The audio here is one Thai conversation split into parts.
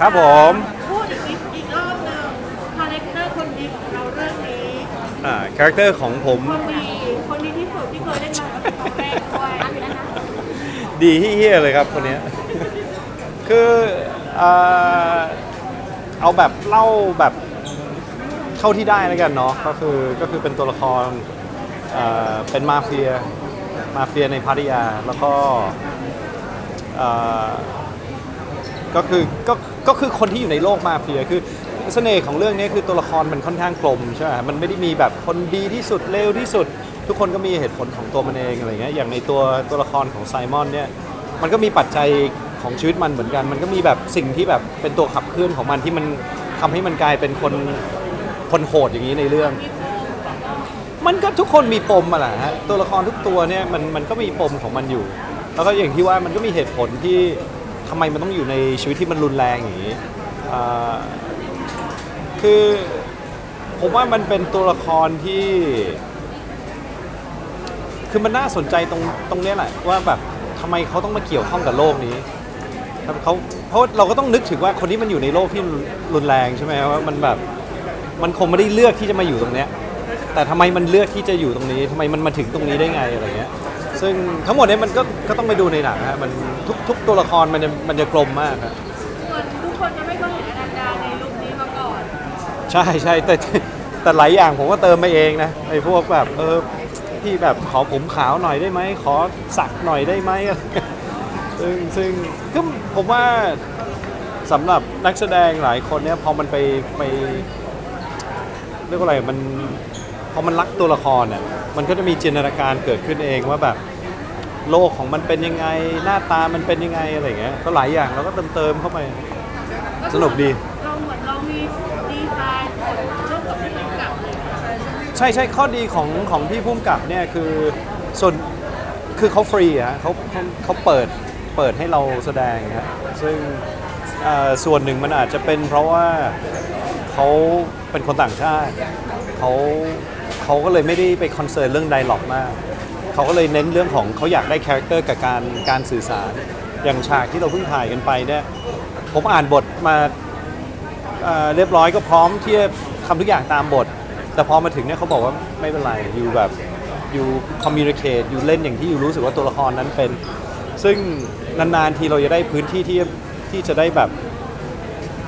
ครับผม พูดอีกนิดอีกรอบหนึ่งคาแรคเตอร์คนดีของเราเรื่องนี้อ่าคาแรคเตอร์ของผมคนดีคนดีที่สุดที่เคยได้มาเป็นครั้งแรกด้วยอันนี้นะดีเฮี้ยๆเลยครับคนเนี้ย คืออ่าเอาแบบเล่าแบบเท่าที่ได้แล้วกันเนาะก็คือก็คือเป็นตัวละครอ่าเป็นมาเฟียมาเฟียในพัทยาแล้วก็อ่า ก็คือก็ก็คือคนที่อยู่ในโลกมาเฟียคือเสน่ห์ของเรื่องนี้คือตัวละครมันค่อนข้างกลมใช่ไหมมันไม่ได้มีแบบคนดีที่สุดเลวที่สุด ทุกคนก็มีเหตุผลของตัวมันเองอะไรเงี้ยอย่างในตัวตัวละครของไซมอนเนี่ยมันก็มีปัจจัยของชีวิตมันเหมือนกัน มันก็มีแบบสิ่งที่แบบเป็นตัวขับเคลื่อนของมันที่มันทำให้มันกลายเป็นคนคนโหดอย่างนี้ในเรื่อง มันก็ทุกคนมีปมมาแหละฮะตัวละครทุกตัวเนี่ยมันมันก็มีปมของมันอยู่ แล้วก็อย่างที่ว่ามันก็มีเหตุผลที่ ทำไมมันต้องอยู่ในชีวิตที่มันรุนแรงอย่างนี้คือผมว่ามันเป็นตัวละครที่ คือมันน่าสนใจตรงตรงเนี้ยแหละว่าแบบทำไมเขาต้องมาเกี่ยวข้องกับโลกนี้ครับเขาเพราะเราก็ต้องนึกถึงว่าคนที่มันอยู่ในโลกที่รุนแรงใช่ไหมว่ามันแบบมันคงไม่ได้เลือกที่จะมาอยู่ตรงเนี้ยแต่ทำไมมันเลือกที่จะอยู่ตรงนี้ทำไมมันมาถึงตรงนี้ได้ไงอะไรเงี้ย ซึ่งทั้งหมดเนี้มันก็ก็ต้องไปดูในหนังฮะมันทุก ทุกตัวละครมันจะมันจะกลมมากครับเหมือนทุกคนจะไม่เคยเห็นอนันดาในลุคนี้มาก่อนใช่ใช่แต่แต่หลายอย่างผมก็เติมมาเองนะไอ้พวกแบบเออพี่แบบขอผมขาวหน่อยได้ไหมขอสักหน่อยได้ไหมอะไรซึ่งซึ่งก็ผมว่าสำหรับนักแสดงหลายคนเนี่ยพอมันไปไปเรียกว่าอะไรมันพอมันรักตัวละครเนี่ยมันก็จะมีจินตนาการเกิดขึ้นเองว่าแบบ โลกของมันเป็นยังไง หน้าตามันเป็นยังไงอะไรอย่างเงี้ยก็หลายอย่างเราก็เติมเติมเข้าไป สนุกดี เราเหมือนเรามีดีไซน์บทร่วมกับผู้กำกับเลยใช่ใช่ข้อดีของของพี่พุ่มกับเนี่ยคือส่วนคือเขาฟรีอะฮะเขาเขาเขาเปิดเปิดให้เราแสดงฮะซึ่งเอ่อส่วนหนึ่งมันอาจจะเป็นเพราะว่าเขาเป็นคนต่างชาติเขาเขาก็เลยไม่ได้ไปคอนเซิร์นเรื่องไดร็อกมาก เขาก็เลยเน้นเรื่องของเขาอยากได้คาแรคเตอร์กับการการสื่อสารอย่างฉากที่เราเพิ่งถ่ายกันไปเนี่ยผมอ่านบทมาเอ่อเรียบร้อยก็พร้อมที่จะทำทุกอย่างตามบท แต่พอมาถึงเนี่ยเขาบอกว่าไม่เป็นไรอยู่แบบอยู่คอมมิวนิเคตอยู่เล่นอย่างที่อยู่รู้สึกว่าตัวละครนั้นเป็น ซึ่งนานๆทีเราจะได้พื้นที่ที่ที่จะได้แบบ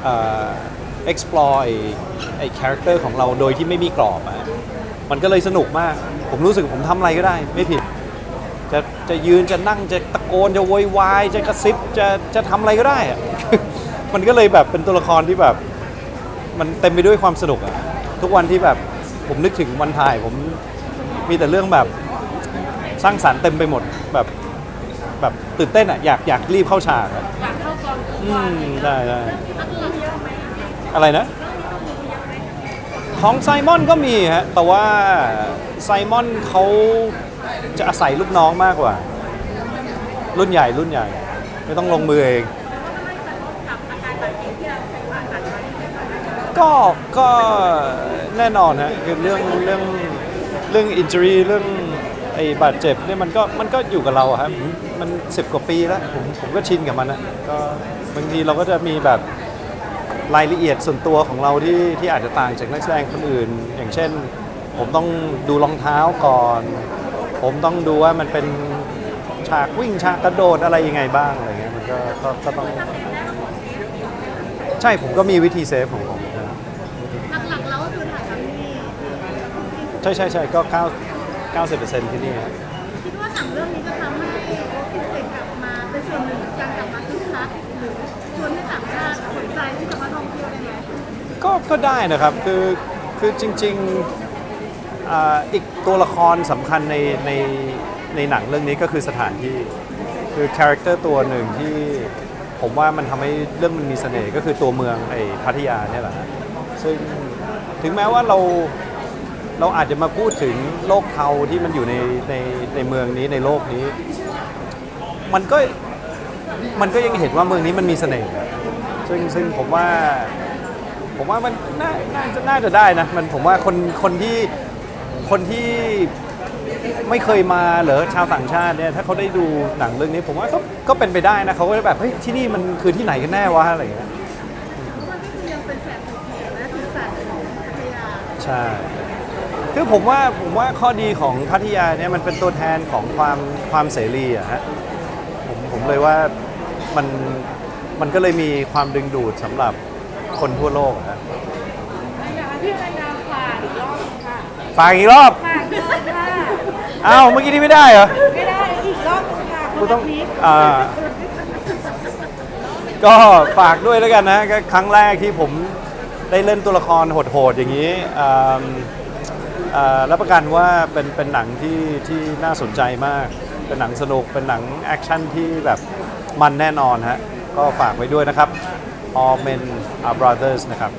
เอ่อ explore ไอ้ไอ้ character ของเราโดยที่ไม่มีกรอบอะมันก็เลยสนุกมาก ผมรู้สึกผมทำอะไรก็ได้ ไม่ผิด จะจะยืนจะนั่งจะตะโกนจะโวยวายจะกระซิบจะจะทำอะไรก็ได้อะมันก็เลยแบบเป็นตัวละครที่แบบ มันเต็มไปด้วยความสนุกอะทุกวันที่แบบผมนึกถึงวันถ่าย ผมมีแต่เรื่องแบบสร้างสรรค์เต็มไปหมดแบบแบบตื่นเต้นอะอยากอยากรีบเข้าฉากอะอยากเข้ากองทุกอืวันมได้ได้นักเรียนเยอะไหมอะไรนะ ของไซมอนก็มีฮะ แต่ว่าไซมอนเขาจะอาศัยลูกน้องมากกว่า รุ่นใหญ่รุ่นใหญ่ ไม่ต้องลงมือเอง ก็ก็แน่นอนฮะคือเรื่องเรื่องเรื่องอินจูรีเรื่องไอ้บาดเจ็บเนี่ยมันก็มันก็อยู่กับเราครับมมันสิบกว่าปีแล้ว ผมผมก็ชินกับมันนะก็บางทีเราก็จะมีแบบ รายละเอียดส่วนตัวของเราที่ที่อาจจะต่างจากนักแสดงคนอื่น อย่างเช่น ผมต้องดูรองเท้าก่อน ผมต้องดูว่ามันเป็นฉากวิ่งฉากกระโดดอะไรยังไงบ้างอะไรเงี้ยมันก็ก็ก็ต้อง ใช่ผมก็มีวิธีเซฟของผมนะหลักๆแล้วก็คือถ่ายทำที่ใช่ใช่ใช่ก็9 90%ที่นี่ครับคิดว่าหนังเรื่องนี้จะทำให้ ก็ก็ได้นะครับคือคือจริงๆอ่าอีกตัวละครสำคัญในในในหนังเรื่องนี้ก็คือสถานที่คือคาแรคเตอร์ตัวหนึ่งที่ผมว่ามันทำให้เรื่องมันมีเสน่ห์ก็คือตัวเมืองไอ้พัทยาเนี่ยแหละฮะซึ่งถึงแม้ว่าเราเราอาจจะมาพูดถึงโลกเทาที่มันอยู่ในในในเมืองนี้ในโลกนี้ มันก็มันก็ยังเห็นว่าเมืองนี้มันมีเสน่ห์ซึ่งซึ่งผมว่า ผมว่ามันน่าน่าจะน่าจะได้นะมันผมว่าคนคนที่คนที่ไม่เคยมาเหรอชาวต่างชาติเนี่ยถ้าเขาได้ดูหนังเรื่องนี้ ผมว่าก็ก็เป็นไปได้นะเขาก็จะแบบเฮ้ยที่นี่มันคือที่ไหนกันแน่วะอะไรอย่างเงี้ยเป็นแสงสีเขียวและสีสันของพัทยาใช่คือผมว่าผมว่าข้อดีของพัทยาเนี่ยมันเป็นตัวแทนของความความเสรีอะฮะผมผมเลยว่ามันมันก็เลยมีความดึงดูดสำหรับ คนทั่วโลกอะฮะอยากให้พี่อนันดาฝากอีกรอบค่ะฝากอีกรอบฝากเลยค่ะอ้าวเมื่อกี้นี่ไม่ได้เหรอ ไม่ได้อีกรอบนึงค่ะกูต้องคนละคลิปอ่า ก็ฝากด้วยแล้วกันนะก็ครั้งแรกที่ผมได้เล่นตัวละครโหดๆอย่างนี้อ่าอ่ารับประกันว่าเป็นเป็นหนังที่ที่น่าสนใจมาก เป็นหนังสนุกเป็นหนังแอคชั่นที่แบบมันแน่นอนฮะก็ฝากไว้ด้วยนะครับ All Men Are Brothers นะครับ